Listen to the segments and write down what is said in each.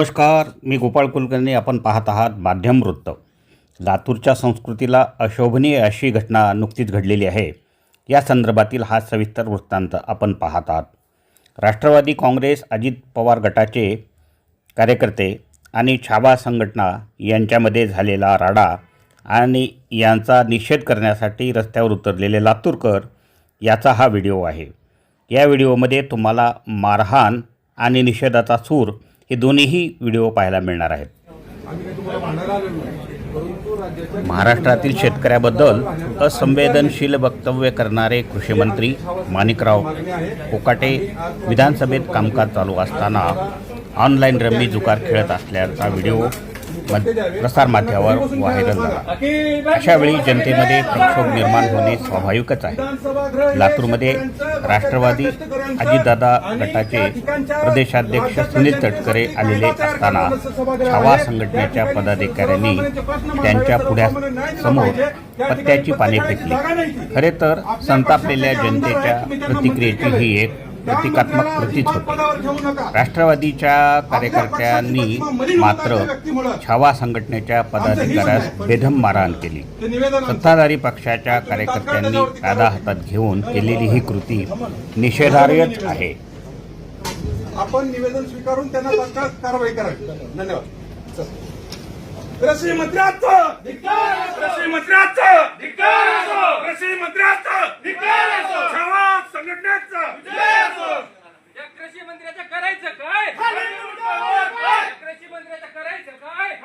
नमस्कार मी गोपाळ कुलकर्णी. आपण पाहत आहात माध्यम वृत्त. लातूरच्या संस्कृतीला अशोभनीय अशी घटना नुकतीच घडलेली आहे. या संदर्भातील हा सविस्तर वृत्तांत आपण पाहत आहात. राष्ट्रवादी काँग्रेस अजित पवार गटाचे कार्यकर्ते आणि छावा संघटना यांच्यामध्ये झालेला राडा आणि यांचा निषेध करण्यासाठी रस्त्यावर उतरलेले लातूरकर याचा हा व्हिडिओ आहे. या व्हिडिओमध्ये तुम्हाला मारहाण आणि निषेधाचा सूर हे दोन्हीही व्हिडिओ पाहायला मिळणार आहेत. महाराष्ट्रातील शेतकऱ्याबद्दल असंवेदनशील वक्तव्य करणारे कृषीमंत्री माणिकराव कोकाटे विधानसभेत कामकाज चालू असताना ऑनलाईन रम्मी जुगार खेळत असल्याचा व्हिडिओ प्रसारमाध्यमावर व्हायरल झाला. अशावेळी जनतेमध्ये प्रक्षोभ निर्माण होणे स्वाभाविकच आहे. लातूरमध्ये राष्ट्रवादी अजितदादा गटाचे प्रदेशाध्यक्ष सुनील तटकरे आलेले असताना छावा संघटनेच्या पदाधिकाऱ्यांनी त्यांच्या पुढ्यासमोर पत्त्याची पाने फेकली. खरे तर संतापलेल्या जनतेच्या प्रतिक्रियेची ही एक प्रतिकात्मक कृतीच होती. राष्ट्रवादीच्या कार्यकर्त्यांनी मात्र छावा संघटनेच्या पदाधिकाऱ्यास बेधम मारहाण केली. सत्ताधारी पक्षाच्या कार्यकर्त्यांनी कायदा हातात घेऊन केलेली ही कृती निषेधार्हच आहे. आपण निवेदन स्वीकारून त्यांना कारवाई करावी. धन्यवाद. कृषी मंत्र्याचं कृषी मंत्र्याचं कृषी मंत्र्याचं छावा संघटनेचं! या कृषी मंत्र्याचं करायचं काय? कृषी मंत्र्याचं करायचं काय?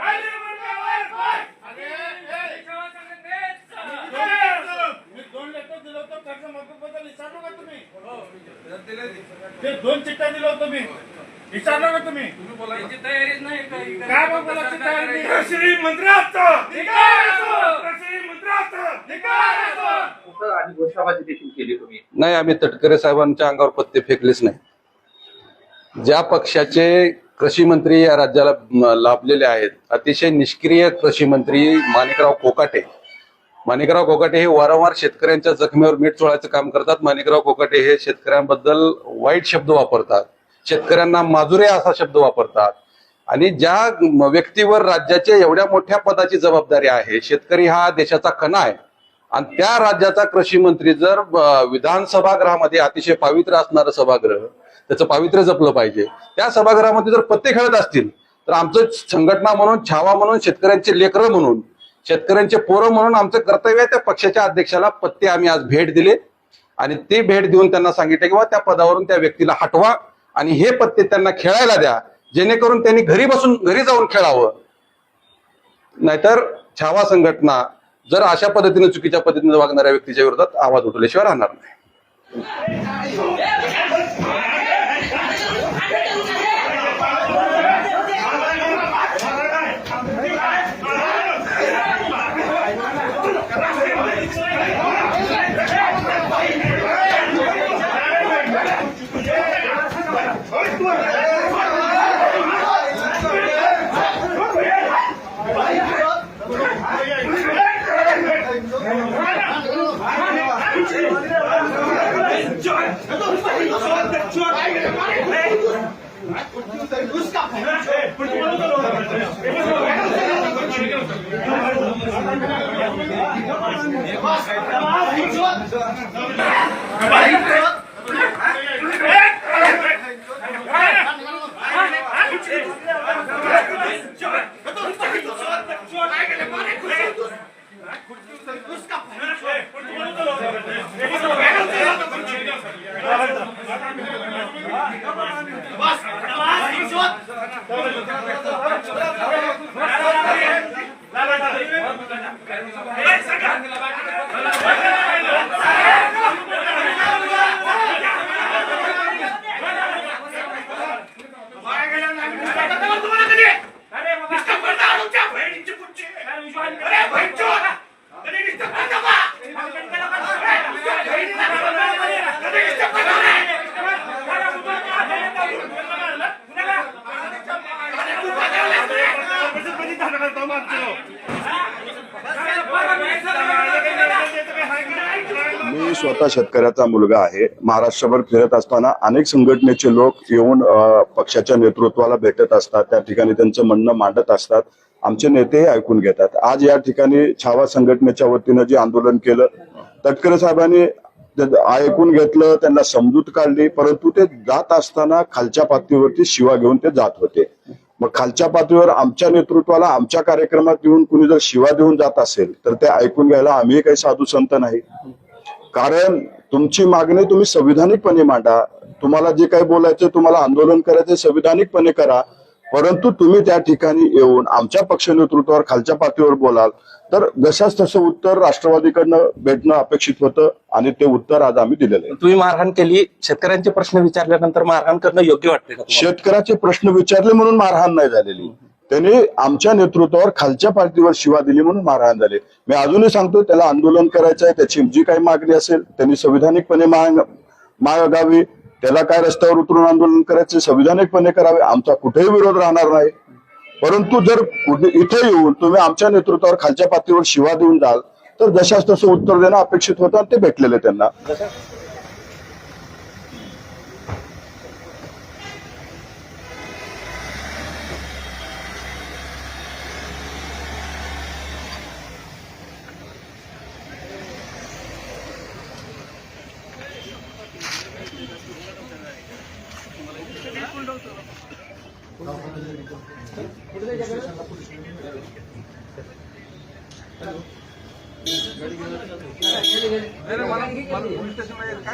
दोन चिठ्ठ्या दिलं होतं मी विचारलं का तुम्ही? तयारीच नाही काही. काय मग बोलायची तयारी नाही? कृषी मंत्र्याचं कृषी मंत्र्याचं आणि घोषणाबाजी देखील केली तुम्ही? नाही आम्ही तटकरे साहेबांच्या अंगावर पत्ते फेकलेच नाही. ज्या पक्षाचे कृषी मंत्री या राज्याला लाभलेले आहेत अतिशय निष्क्रिय कृषी मंत्री माणिकराव कोकाटे. माणिकराव कोकाटे हे वारंवार शेतकऱ्यांच्या जखमेवर मीठ चोळायचं काम करतात. माणिकराव कोकाटे हे शेतकऱ्यांबद्दल वाईट शब्द वापरतात. शेतकऱ्यांना माजुरे असा शब्द वापरतात. आणि ज्या व्यक्तीवर राज्याच्या एवढ्या मोठ्या पदाची जबाबदारी आहे शेतकरी हा देशाचा कणा आहे. आणि त्या राज्याचा कृषी मंत्री जर विधानसभागृहामध्ये अतिशय पावित्र्य असणारं सभागृह त्याचं पावित्र्य जपलं पाहिजे. त्या सभागृहामध्ये जर पत्ते खेळत असतील तर आमचं संघटना म्हणून छावा म्हणून शेतकऱ्यांचे लेकरं म्हणून शेतकऱ्यांचे पोरं म्हणून आमचं कर्तव्य आहे त्या पक्षाच्या अध्यक्षाला पत्ते आम्ही आज भेट दिले. आणि ती भेट देऊन त्यांना सांगितलं किंवा त्या पदावरून त्या व्यक्तीला हटवा. आणि हे पत्ते त्यांना खेळायला द्या जेणेकरून त्यांनी घरी बसून घरी जाऊन खेळावं. नाहीतर छावा संघटना जर अशा पद्धतीने चुकीच्या पद्धतीने वागणाऱ्या व्यक्तीच्या विरोधात आवाज उठवल्याशिवाय राहणार नाही. Come on, मी स्वतः शेतकऱ्याचा मुलगा आहे. महाराष्ट्रभर फिरत असताना अनेक संघटनेचे लोक येऊन पक्षाच्या नेतृत्वाला भेटत असतात. त्या ठिकाणी त्यांचं म्हणणं मांडत असतात. आमचे नेतेही ऐकून घेतात. आज या ठिकाणी छावा संघटनेच्या वतीनं जे आंदोलन केलं तटकरे साहेबांनी ऐकून घेतलं त्यांना समजूत काढली परंतु ते जात असताना खालच्या पातळीवरती शिवा घेऊन ते जात होते. मग खालच्या पातळीवर आमच्या नेतृत्वाला आमच्या कार्यक्रमात येऊन कुणी जर शिवा देऊन जात असेल तर ते ऐकून घ्यायला आम्ही काही साधू संत नाही. कारण तुमची मागणी तुम्ही संविधानिकपणे मांडा. तुम्हाला जे काही बोलायचं तुम्हाला आंदोलन करायचं संविधानिकपणे करा. परंतु तुम्ही त्या ठिकाणी येऊन आमच्या पक्ष नेतृत्वावर खालच्या पातळीवर बोलाल. तर जशाच तसं उत्तर राष्ट्रवादीकडनं भेटणं अपेक्षित होतं आणि ते उत्तर आज आम्ही दिलेलं आहे. तुम्ही मारहाण केली. शेतकऱ्यांचे प्रश्न विचारल्यानंतर मारहाण करणं योग्य वाटते? शेतकऱ्याचे प्रश्न विचारले म्हणून मारहाण नाही झालेली. त्यांनी आमच्या नेतृत्वावर खालच्या पातळीवर शिवा दिली म्हणून मारहाण झाले. मी अजूनही सांगतो त्याला आंदोलन करायचं आहे त्याची जी काही मागणी असेल त्यांनी संविधानिकपणे मागावी त्याला काय रस्त्यावर उतरून आंदोलन करायचे संविधानिकपणे करावे आमचा कुठेही विरोध राहणार नाही. परंतु जर इथे येऊन तुम्ही आमच्या नेतृत्वावर खालच्या पातळीवर शिवा देऊन जाल तर जशाच तसं उत्तर देणं अपेक्षित होतं आणि ते भेटलेले त्यांना.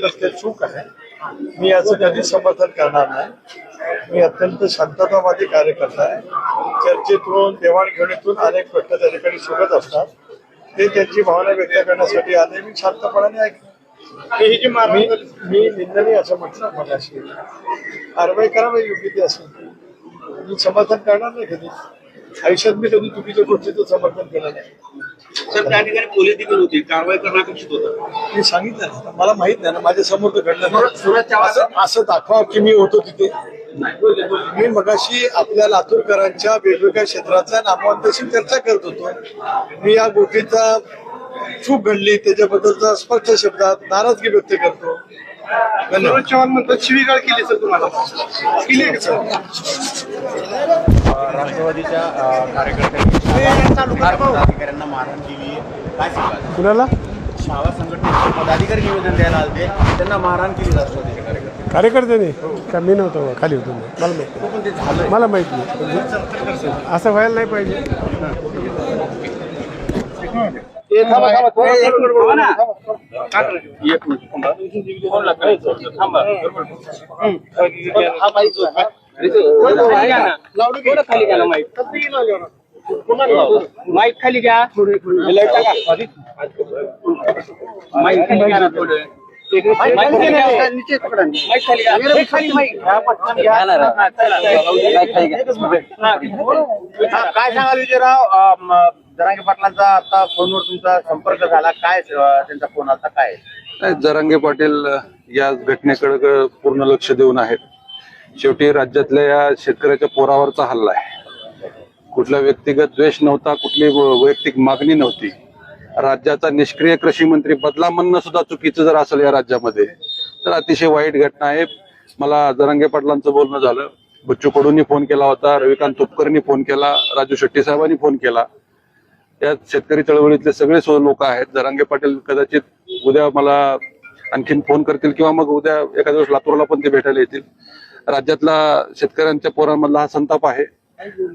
तर ते चूक आहे. मी याचं कधी समर्थन करणार नाही. मी अत्यंत शांततावादी कार्यकर्ता आहे. चर्चेतून देवाणघेवाणीतून अनेक प्रश्न त्या ठिकाणी सुटत असतात. ते त्यांची भावना व्यक्त करण्यासाठी आले. मी शांतपणाने ऐक मी मी निंदनीय असं म्हटलं मगाशी. कारवाई करावी योग्य ती असेल मी समर्थन करणार नाही कधी. आयुष्यात मी कधी चुकीच्या गोष्टीचं समर्थन केलं नाही. सर त्या ठिकाणी पोलीस देखील होती. कारवाई करणं अपेक्षित होतं. मी सांगितलं ना मला माहीत नाही ना माझ्यासमोर तर घडलं नाही. असं असं दाखवा की मी होतो तिथे. मी मगाशी आपल्या लातूरकरांच्या वेगवेगळ्या क्षेत्रातल्या नामवंताशी चर्चा करत होतो. मी या गोष्टीचा चूक घडली त्याच्याबद्दलचा स्पष्ट शब्दात नाराजगी व्यक्त करतो. धन्यवाद. चव्हाण म्हणतात शिवीगाळ केली सर तुम्हाला. केली आहे का सर. राष्ट्रवादीच्या कार्यकर्त्यांनी पदाधिकाऱ्यांना मारहाण केली काय कुणाला? शाळा संघटनेचे पदाधिकारी निवेदन द्यायला आले त्यांना मारहाण केली राष्ट्रवादीच्या कार्यकर्ते कार्यकर्त्याने? का मी नव्हतो खाली होतो. मला माहिती झालं मला माहीत नाही. असं व्हायला नाही पाहिजे. घ्या ना माईक? माईक खाली घ्या. माईक खाली घ्या ना थोडं. हे. हा. हा. काय सांगाल विजयराव? जरांगे पाटलांचा आता फोनवर तुमचा संपर्क झाला. काय त्यांचा फोन आता काय? जरांगे पाटील या घटनेकडे पूर्ण लक्ष देऊन आहेत. शेवटी राज्यातल्या या शेतकऱ्याच्या पोरावरचा हल्ला आहे. कुठला व्यक्तिगत द्वेष नव्हता कुठली वैयक्तिक मागणी नव्हती. राज्याचा निष्क्रिय कृषी मंत्री बदला म्हणणं सुद्धा चुकीचं जर असेल या राज्यामध्ये तर अतिशय वाईट घटना आहे. मला जरांगे पाटलांचं बोलणं झालं. बच्चू कडूंनी फोन केला होता रविकांत तुपकरनी फोन केला राजू शेट्टी साहेबांनी फोन केला. या शेतकरी चळवळीतले सगळे लोक आहेत. जरांगे पाटील कदाचित उद्या मला आणखीन फोन करतील किंवा मग उद्या एखाद्या दिवस लातूरला पण ते भेटायला येतील. राज्यातला शेतकऱ्यांच्या पोरांमधला हा संताप आहे.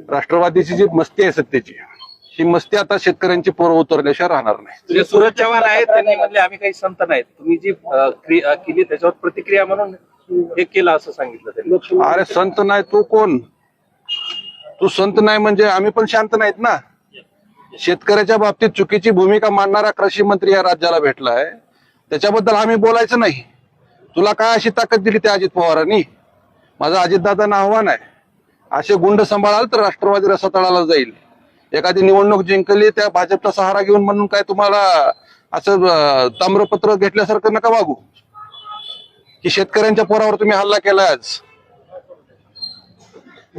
राष्ट्रवादीची जी मस्ती आहे सत्तेची ही मस्ती आता शेतकऱ्यांची पोरं उतरल्याशिवाय राहणार नाही. जे सूरज चव्हाण आहेत त्यांनी म्हणले आम्ही काही संत नाहीत. तुम्ही जी केली त्याच्यावर प्रतिक्रिया म्हणून हे केलं असं सांगितलं अरे संत नाही तू कोण? तू संत नाही म्हणजे आम्ही पण शांत नाहीत ना? शेतकऱ्याच्या बाबतीत चुकीची भूमिका मांडणारा कृषी मंत्री या राज्याला भेटला आहे त्याच्याबद्दल आम्ही बोलायचं नाही. तुला काय अशी ताकद दिली त्या अजित पवारांनी? माझं अजितदादांना आव्हान आहे. असे गुंड सांभाळाल तर राष्ट्रवादी रसातळाला जाईल. एखादी निवडणूक जिंकली त्या भाजपचा सहारा घेऊन म्हणून काय तुम्हाला असं ताम्रपत्र घेतल्यासारखं नका वागू. की शेतकऱ्यांच्या पोरावर तुम्ही हल्ला केला आज.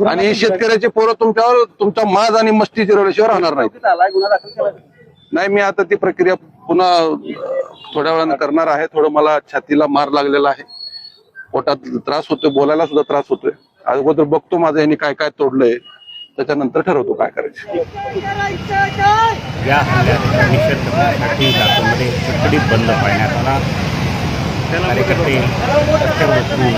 आणि शेतकऱ्याचे पोरं तुमच्यावर तुमचा माज आणि मस्ती जिरवल्याशिवाय राहणार नाही नाही मी आता ती प्रक्रिया पुन्हा थोड्या वेळानं करणार आहे. थोडं मला छातीला मार लागलेला आहे. पोटात त्रास होतोय बोलायला सुद्धा त्रास होतोय. अगोदर बघतो माझं यांनी काय काय तोडलंय. त्याच्यानंतर ठरवतो काय करायचं. या हल्ल्याचा निषेध करण्यासाठी लातूरमध्ये कडकडीत बंद पाळण्यात आला. कार्यकर्ते रस्त्यावर उतरून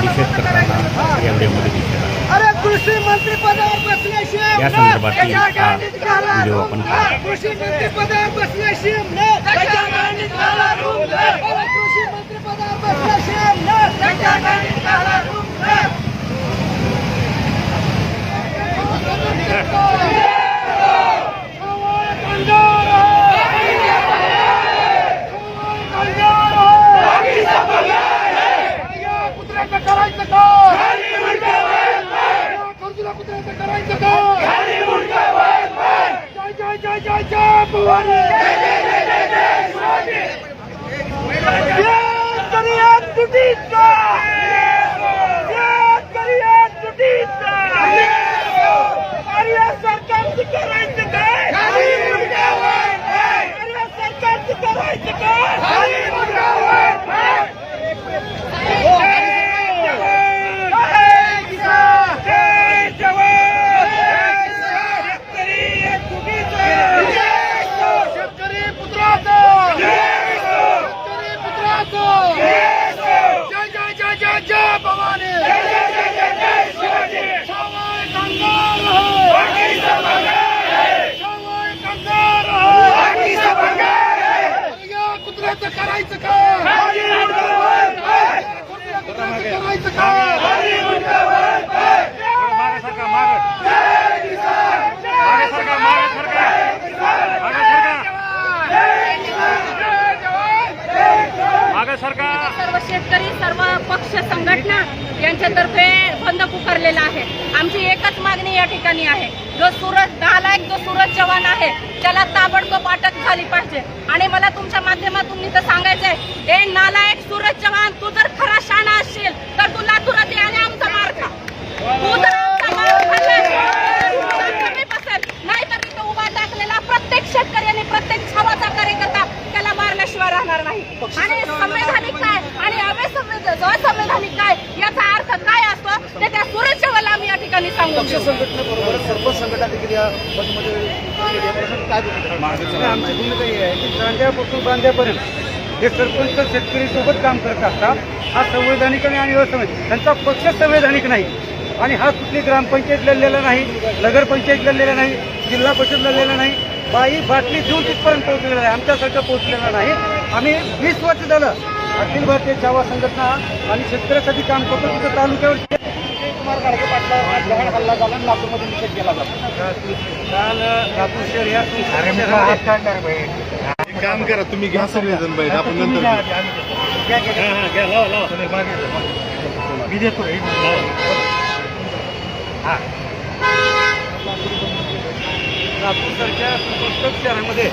निषेध करताना या व्हिडिओमध्ये दिसत आहे अरे कृषी मंत्री पदावर बसल्याशिवाय या संदर्भातील हा व्हिडिओ आपण पाहत Yeah. ए नालायक सूरज जवान तू जर खरा शाणा असशील तर तू लातूरात ये आणि आमचा मार खा. तू जर आमचा मार खाल्लास, तर इथं उभा टाकलेला प्रत्येक शेतकरी आणि प्रत्येक छावाचा कार्यकर्ता त्याला मारल्याशिवाय राहणार नाही. आणि संवैधानिक काय? आणि असंवैधानिक काय? याचा अर्थ काय असतो? ते त्या सुरेश जवाला आम्ही या ठिकाणी सांगू. सर्व संघटना देखील या बंदमध्ये काय? आमची भूमिका ही आहे की कांद्यापासून बांध्यापर्यंत हे सरपंच शेतकरी सोबत काम करत असतात. हा संवैधानिक आणि असंवैधानिक त्यांचा पक्ष संवैधानिक नाही. आणि हा कुठली ग्रामपंचायत लढलेला नाही नगरपंचायत लढलेला नाही जिल्हा परिषद लढलेला नाही. बाई बाटली देऊन तिथपर्यंत पोहोचलेला आहे आमच्यासारखं पोहोचलेला नाही. आम्ही वीस वर्ष झालं अखिल भारतीय चावा संघटना आणि शेतकऱ्यासाठी काम करतो. तिथं तालुक्यावर कुमार गाडगे पाटलावर आज दगड हल्ला झाला आणि लातूरमध्ये निषेध केला जातो. काल लातूर शहर या काम करा तुम्ही घ्या सगळेजण बाहेर आपण नंतर मी देतो. लातूरसारख्या सुसंस्कृत शहरामध्ये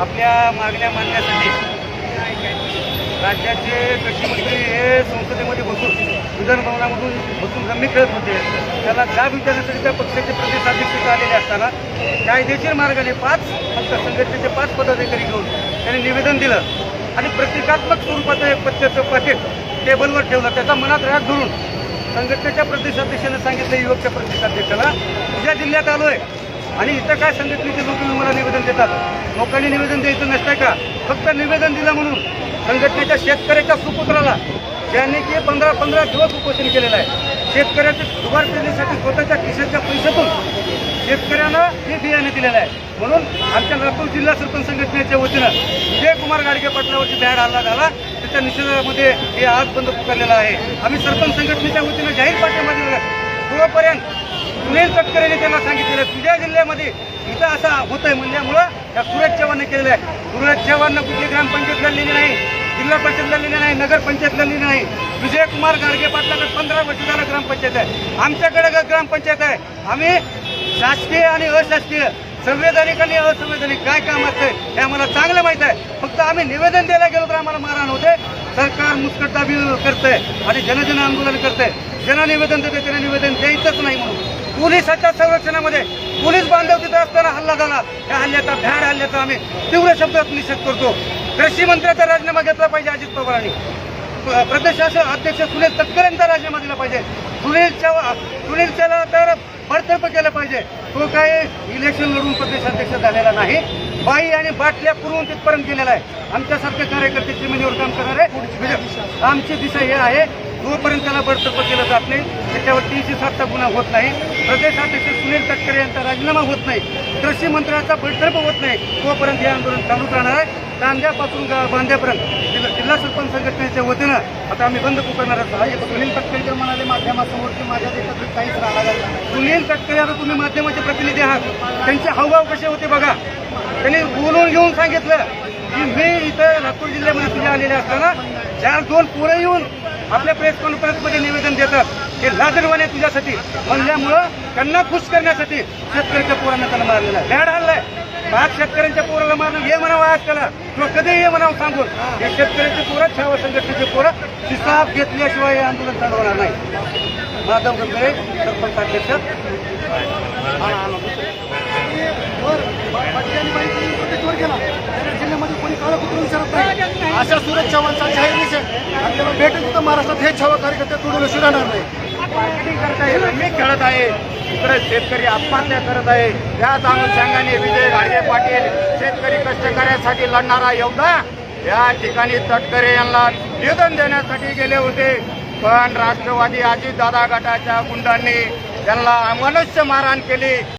आपल्या मागण्या मांडण्यासाठी राज्याचे कृषीमंत्री म्हणजे हे संसदेमध्ये बसून विधानभवनामधून बसून रम्मी खेळत होते. त्याला जाब विचारण्यासाठी त्या पक्षाचे प्रदेशाध्यक्ष आलेले असताना कायदेशीर मार्गाने पाच फक्त संघटनेचे पाच पदाधिकारी घेऊन त्यांनी निवेदन दिलं. आणि प्रतिकात्मक स्वरूपाचं एक पत्त्याचं पाकिट टेबलवर ठेवलं. त्याचा मनात राग धरून संघटनेच्या प्रदेशाध्यक्षाने सांगितलं युवकच्या प्रदेशाध्यक्षाला तुझ्या जिल्ह्यात आलोय. आणि इथं काय संघटनेचे लोक मला निवेदन देतात? लोकांनी निवेदन द्यायचं नसतंय का? फक्त निवेदन दिलं म्हणून संघटनेच्या शेतकऱ्याच्या सुपुत्राला ज्यांनी की पंधरा पंधरा दिवस उपोषण केलेलं आहे. शेतकऱ्याचे दुबार पेरणीसाठी स्वतःच्या खिशाच्या पैशातून शेतकऱ्यांना हे बियाणे दिलेलं आहे. म्हणून आमच्या लातूर जिल्हा सरपंच संघटनेच्या वतीनं विजय कुमार गाडगे पाटलावरती बॅड हल्ला झाला. त्याच्या निषेधामध्ये हे आज बंद पुकारलेलं आहे. आम्ही सरपंच संघटनेच्या वतीनं जाहीर पाठिंबा दिलेला जोपर्यंत सुनील तटकरेने त्यांना सांगितलेलं तुझ्या जिल्ह्यामध्ये इथं असं होतंय म्हणल्यामुळं त्या सुरज चव्हाणने केलेलं आहे. सुरज चव्हाणनं कुठली ग्रामपंचायत लढलेली नाही. जिल्हा परिषदला लिहिलं नाही नगरपंचायत लिहिलं नाही. विजयकुमार गाडगे पाटलाकडे पंधरा वर्ष झालं ग्रामपंचायत आहे. आमच्याकडे ग- ग्रामपंचायत आहे. आम्ही शासकीय आणि अशासकीय संवैधानिक आणि असंवैधानिक काय काम असते हे आम्हाला चांगलं माहीत आहे. फक्त आम्ही निवेदन द्यायला गेलो तर आम्हाला मारहाण होते. सरकार मुस्कटदाबी करतंय आणि जनजन आंदोलन करतंय. ज्यांना निवेदन देते त्यांना निवेदन द्यायचंच नाही म्हणून. पोलिसाच्या संरक्षणामध्ये पोलीस बांधव तिथं असताना हल्ला झाला. त्या हल्ल्याचा भ्याड हल्ल्याचा आम्ही तीव्र शब्दात निषेध करतो. कृषी मंत्र्याचा राजीनामा घेतला पाहिजे अजित पवारांनी. प- प्रदेश अध्यक्ष सुनील तटकरेंचा राजीनामा दिला पाहिजे. सुनीलच्या चव्हा तर बडतर्फ केलं पाहिजे. तो काय इलेक्शन लढून प्रदेशाध्यक्ष झालेला नाही. बाई आणि बाटल्या पुरवून तिथपर्यंत गेलेला आहे. आमच्यासारखे कार्यकर्ते जमिनीवर काम करणारे. म्हणजे आमची दिशा हे आहे. जोपर्यंत त्याला बडतर्फ केलं जात नाही त्याच्यावर तीनशे सातचा गुन्हा होत नाही. प्रदेशाध्यक्ष सुनील तटकरे यांचा राजीनामा होत नाही. कृषी मंत्र्याचा बडतर्फ होत नाही. तोपर्यंत हे आंदोलन चालूच राहणार आहे. कांद्यापासून गा- बांध्यापर्यंत जिल्हा जिल्हा सरपंच संघटनेच्या वतीनं आता आम्ही बंद पुकारणार आहोत. सुनील तटकरे जर म्हणाले माध्यमासमोर की माझ्या देशात काहीच राहणार सुनील तटकरे आता तुम्ही माध्यमाचे प्रतिनिधी आहात. त्यांचे हावभाव कसे होते बघा. त्यांनी बोलून घेऊन सांगितलं की मी इथं लातूर जिल्ह्यामध्ये तुझ्या आलेले असताना चार दोन पोरं येऊन आपल्या प्रेस कॉन्फरन्समध्ये निवेदन देतात की लाजरवाने तुझ्यासाठी म्हणल्यामुळं त्यांना खुश करण्यासाठी शेतकऱ्याच्या पोरांना त्याला मारलेला आहे बॅड हल्लाय. पाच शेतकऱ्यांच्या पोराला मारणं हे म्हणावं आज त्याला. किंवा कधी हे म्हणावं सांगून. हे शेतकऱ्याचे पोरं छावा संघटनेचे पोरं हिसाब घेतल्याशिवाय हे आंदोलन चालू होणार नाही. माधव गंगरे सरपंच अध्यक्ष. जिल्ह्यामध्ये कोणी काळं नाही अशा सुरज चव्हाणचा जाहीर निषेध आपल्याला भेटत तिथं महाराष्ट्रात. हे छवा कार्यकर्ते तोडून राहणार नाही. मार्केटिंग करता येत मी खेळत आहे. इकडे शेतकरी आत्महत्या करत आहे. त्याच अनुषंगाने विजय गाडगे पाटील शेतकरी कष्टकऱ्यासाठी लढणारा योद्धा. या ठिकाणी तटकरे यांना निवेदन देण्यासाठी गेले होते. पण राष्ट्रवादी अजितदादा गटाच्या गुंडांनी त्यांना मनुष्य मारहाण केली.